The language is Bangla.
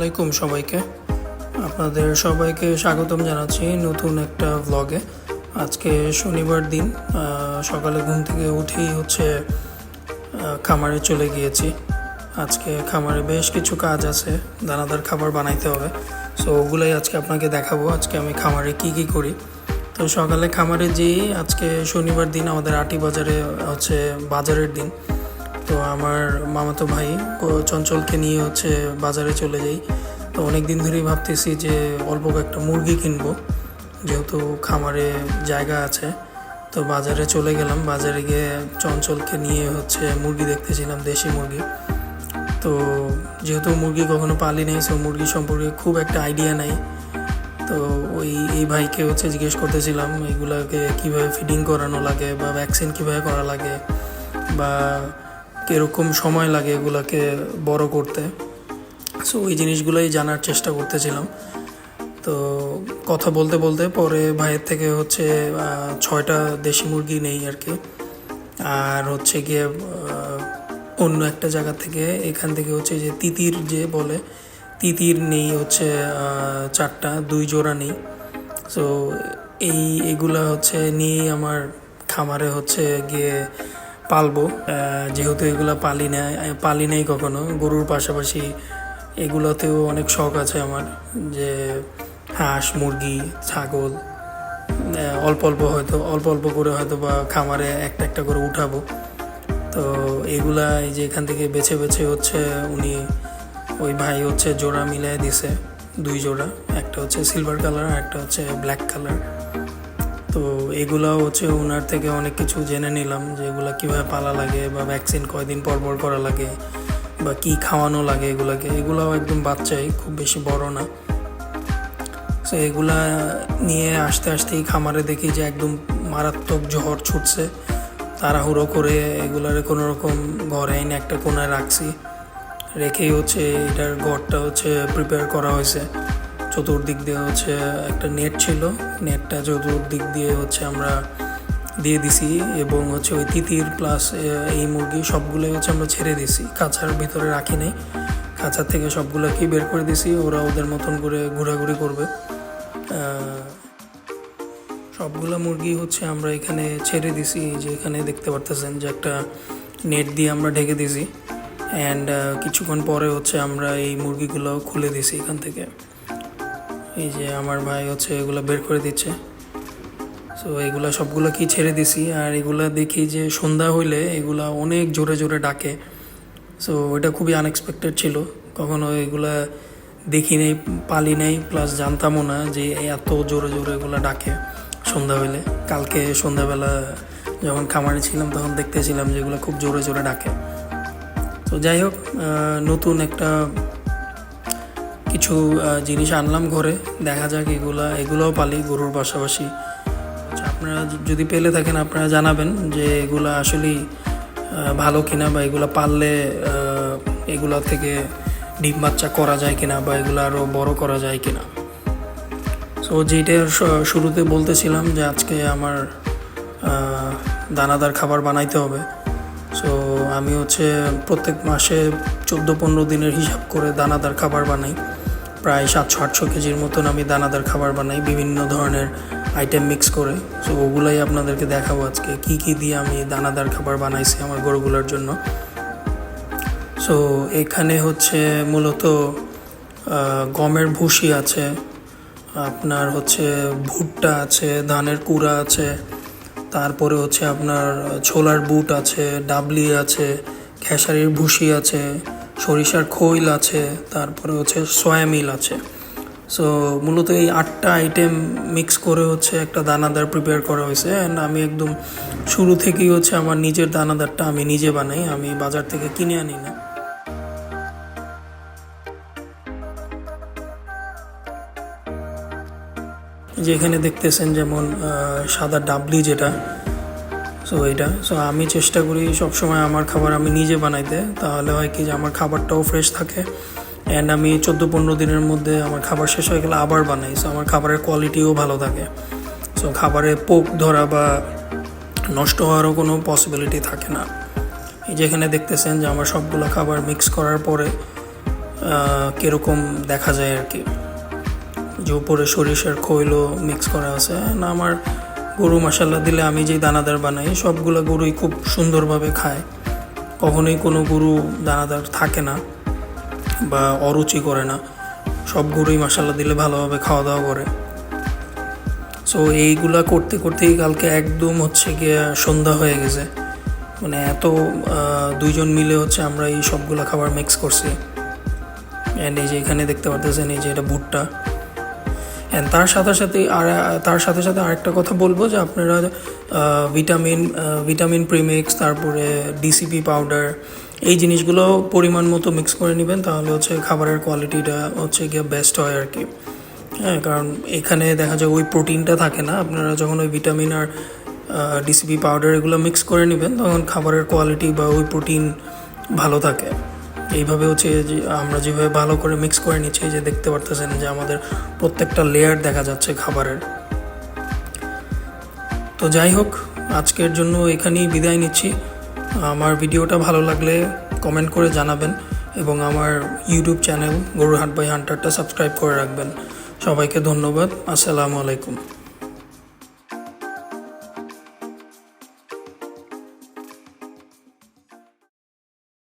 আলাইকুম সবাইকে। আপনাদের সবাইকে স্বাগতম জানাচ্ছি নতুন একটা ভ্লগে আজকে শনিবার দিন সকালে ঘুম থেকে উঠেই হচ্ছে খামারে চলে গিয়েছি। আজকে খামারে বেশ কিছু কাজ আছে, দানাদার খাবার বানাইতে হবে। সো ওগুলাই আজকে আপনাকে দেখাবো, আজকে আমি খামারে কি কি করি। তো সকালে খামারে যেয়ে আজকে শনিবার দিন আমাদের আটি বাজারে হচ্ছে বাজারের দিন। তো আমার মামাতো ভাই চঞ্চলকে নিয়ে হচ্ছে বাজারে চলে যাই। তো অনেক দিন ধরেই ভাবতেছি যে অল্প একটা মুরগি কিনবো, যেহেতু খামারে জায়গা আছে। তো বাজারে চলে গেলাম, বাজারে গিয়ে চঞ্চলকে নিয়ে হচ্ছে মুরগি দেখতেছিলাম, দেশি মুরগি। তো যেহেতু মুরগি কখনো পালি নেই সো মুরগি সম্পর্কে খুব একটা আইডিয়া নাই। তো ওই, এই ভাইকে হচ্ছে জিজ্ঞেস করতেছিলাম, এগুলাকে কীভাবে ফিডিং করানো লাগে বা ভ্যাকসিন কীভাবে করা লাগে? বা কীরকম সময় লাগে এগুলাকে বড় করতে? সো ওই জিনিসগুলোই জানার চেষ্টা করতেছিলাম। তো, কথা বলতে বলতে পরে ভাইয়ের থেকে হচ্ছে ছয়টা দেশি মুরগি নেই আর কি আর হচ্ছে গিয়ে অন্য একটা জায়গা থেকে, এখান থেকে হচ্ছে যে তিতির যে বলে, তিতির নেই হচ্ছে চারটা, দুই জোড়া নেই। সো এই, এগুলা হচ্ছে নিয়েই আমার খামারে হচ্ছে গিয়ে পালবো যেহেতু এগুলা পালি না পালি নাই কখনো। গরুর পাশাপাশি এগুলোতেও অনেক শখ আছে আমার, যে হাঁস, মুরগি, ছাগল অল্প অল্প হয়তো, অল্প অল্প করে হয়তো বা খামারে একটা একটা করে উঠাবো। তো এগুলা এই যে এখান থেকে বেছে বেছে হচ্ছে, উনি ওই ভাই হচ্ছে জোড়া মিলাই দিছে, দুই জোড়া। একটা হচ্ছে সিলভার কালার আর একটা হচ্ছে ব্ল্যাক কালার তো এগুলাও হচ্ছে ওনার থেকে অনেক কিছু জেনে নিলাম যে এগুলা কীভাবে পালা লাগে বা ভ্যাকসিন কয়দিন পর পর করা লাগে বা কি খাওয়ানো লাগে এগুলাকে। এগুলাও একদম বাচ্চাই, খুব বেশি বড় না। তো এগুলা নিয়ে আসতে আসতেই খামারে দেখি যে একদম মারাত্মক ঝড় ছুটছে। তাড়াহুড়ো করে এগুলারে কোনো রকম ঘরে এনে একটা কোনায় রাখছি। রেখেই হচ্ছে এটার ঘরটা হচ্ছে প্রিপেয়ার করা হয়েছে। চতুর্দিক দিয়ে হচ্ছে একটা নেট ছিল। নেটটা চতুর্দিক দিয়ে হচ্ছে আমরা দিয়ে দিছি এবং হচ্ছে ওই তিতির প্লাস এই মুরগি সবগুলোই হচ্ছে আমরা ছেড়ে দিছি। কাছার ভিতরে রাখি নাই। কাছার থেকে সবগুলোকেই বের করে দিছি। ওরা ওদের মতন করে ঘোরাঘুরি করবে। সবগুলা মুরগি হচ্ছে আমরা এখানে ছেড়ে দিছি যে এখানে দেখতে পারতেছেন যে একটা নেট দিয়ে আমরা ঢেকে দিছি। অ্যান্ড কিছুক্ষণ পরে হচ্ছে আমরা এই মুরগিগুলো খুলে দিছি এখান থেকে। এই যে আমার ভাই হচ্ছে এগুলো বের করে দিচ্ছে। সো এগুলা সবগুলো কি ছেড়ে দিছি? আর এগুলা দেখি যে সন্ধ্যা হইলে এগুলা অনেক জোরে জোরে ডাকে। সো এটা খুবই আনএক্সপেক্টেড ছিল। কখনো এগুলা দেখি নেই, পালি নেই প্লাস জানতামও না যে এত জোরে জোরে এগুলো ডাকে সন্ধ্যা হইলে। কালকে সন্ধ্যাবেলা যখন খামারে ছিলাম, তখন দেখতেছিলাম যে এগুলো খুব জোরে জোরে ডাকে। তো যাই হোক নতুন একটা কিছু জিনিস আনলাম ঘরে। দেখা যাক এগুলা এগুলোও পালি গরুর পাশাপাশি। আচ্ছা, আপনারা যদি পেলে থাকেন আপনারা জানাবেন যে এগুলা আসলেই ভালো কিনা বা এগুলো পাললে এগুলা থেকে ডিম বাচ্চা করা যায় কিনা বা এগুলো আরও বড় করা যায় কিনা। সো যেটা শুরুতে বলতেছিলাম যে আজকে আমার দানাদার খাবার বানাইতে হবে। সো আমি হচ্ছে প্রত্যেক মাসে চোদ্দ পনেরো দিনের হিসাব করে দানাদার খাবার বানাই। প্রায় সাতশো আটশো কেজির মতন আমি দানাদার খাবার বানাই, বিভিন্ন ধরনের আইটেম মিক্স করে। সো ওগুলাই আপনাদেরকে দেখাবো আজকে। কি কি দিয়ে আমি দানাদার খাবার বানাইছি আমার গরুগুলোর জন্য। সো এখানে হচ্ছে মূলত গমের ভুসি আছে, আপনার হচ্ছে ভুট্টা আছে, ধানের কুড়া আছে, তারপরে হচ্ছে আপনার ছোলার বুট আছে, ডাবলি আছে, খেসারির ভুসি আছে সরিষার খৈল আছে, তারপরে হচ্ছে সয়া মিল আছে। সো মূলত এই আটটা আইটেম মিক্স করে হচ্ছে একটা দানাদার প্রিপেয়ার করা হয়েছে। অ্যান্ড আমি একদম শুরু থেকেই হচ্ছে আমার নিজের দানাদারটা আমি নিজে বানাই, আমি বাজার থেকে কিনে আনি না। যেখানে দেখতেছেন যেমন সাদা ডাবলি যেটা সো এটা সো আমি চেষ্টা করি সবসময় আমার খাবার আমি নিজে বানাইতে। তাহলে হয় কি যে আমার খাবারটাও ফ্রেশ থাকে। অ্যান্ড আমি চোদ্দ পনেরো দিনের মধ্যে আমার খাবার শেষ হয়ে গেলে আবার বানাই। সো আমার খাবারের কোয়ালিটিও ভালো থাকে। সো খাবারে পোক ধরা বা নষ্ট হওয়ারও কোনো পসিবিলিটি থাকে না। এই যেখানে দেখতেছেন যে আমার সবগুলো খাবার মিক্স করার পরে কীরকম দেখা যায় আর কি। যে উপরে সরিষার খৈলও মিক্স করা আছে। না আমার গরু মশালা দিলে আমি যেই দানাদার বানাই, সবগুলো গরুই খুব সুন্দরভাবে খায়। কখনোই কোনো গরু দানাদার থাকে না বা অরুচি করে না। সব গরুই মশালা দিলে ভালোভাবে খাওয়া দাওয়া করে। সো এইগুলা করতে করতেই কালকে একদম হচ্ছে গিয়ে সন্ধ্যা হয়ে গেছে। মানে এত দুইজন মিলে হচ্ছে আমরা এই সবগুলা খাবার মিক্স করছি। অ্যান্ড এই যে এখানে দেখতে পারতেছেন, এই যে এটা ভুট্টা। অ্যান্ড তার সাথে সাথে আর, তার সাথে সাথে আরেকটা কথা বলব যে আপনারা ভিটামিন ভিটামিন প্রিমিক্স তারপরে ডিসিপি পাউডার এই জিনিসগুলো পরিমাণ মতো মিক্স করে নেবেন, তাহলে হচ্ছে খাবারের কোয়ালিটিটা হচ্ছে গিয়ে বেস্ট হয় আর কি। হ্যাঁ কারণ এখানে দেখা যায় ওই প্রোটিনটা থাকে না, আপনারা যখন ওই ভিটামিন আর ডিসিপি পাউডার এগুলো মিক্স করে নেবেন, তখন খাবারের কোয়ালিটি বা ওই প্রোটিন ভালো থাকে। এইভাবে হচ্ছে যে আমরা যেভাবে ভালো করে মিক্স করে নিচ্ছি যে দেখতে পারতেছেন যে আমাদের প্রত্যেকটা লেয়ার দেখা যাচ্ছে খাবারের। তো যাই হোক, আজকের জন্য এখানেই বিদায় নিচ্ছি। আমার ভিডিওটা ভালো লাগলে কমেন্ট করে জানাবেন এবং আমার ইউটিউব চ্যানেল গরুহাট বাই হান্টারটা সাবস্ক্রাইব করে রাখবেন। সবাইকে ধন্যবাদ। আসসালামু আলাইকুম।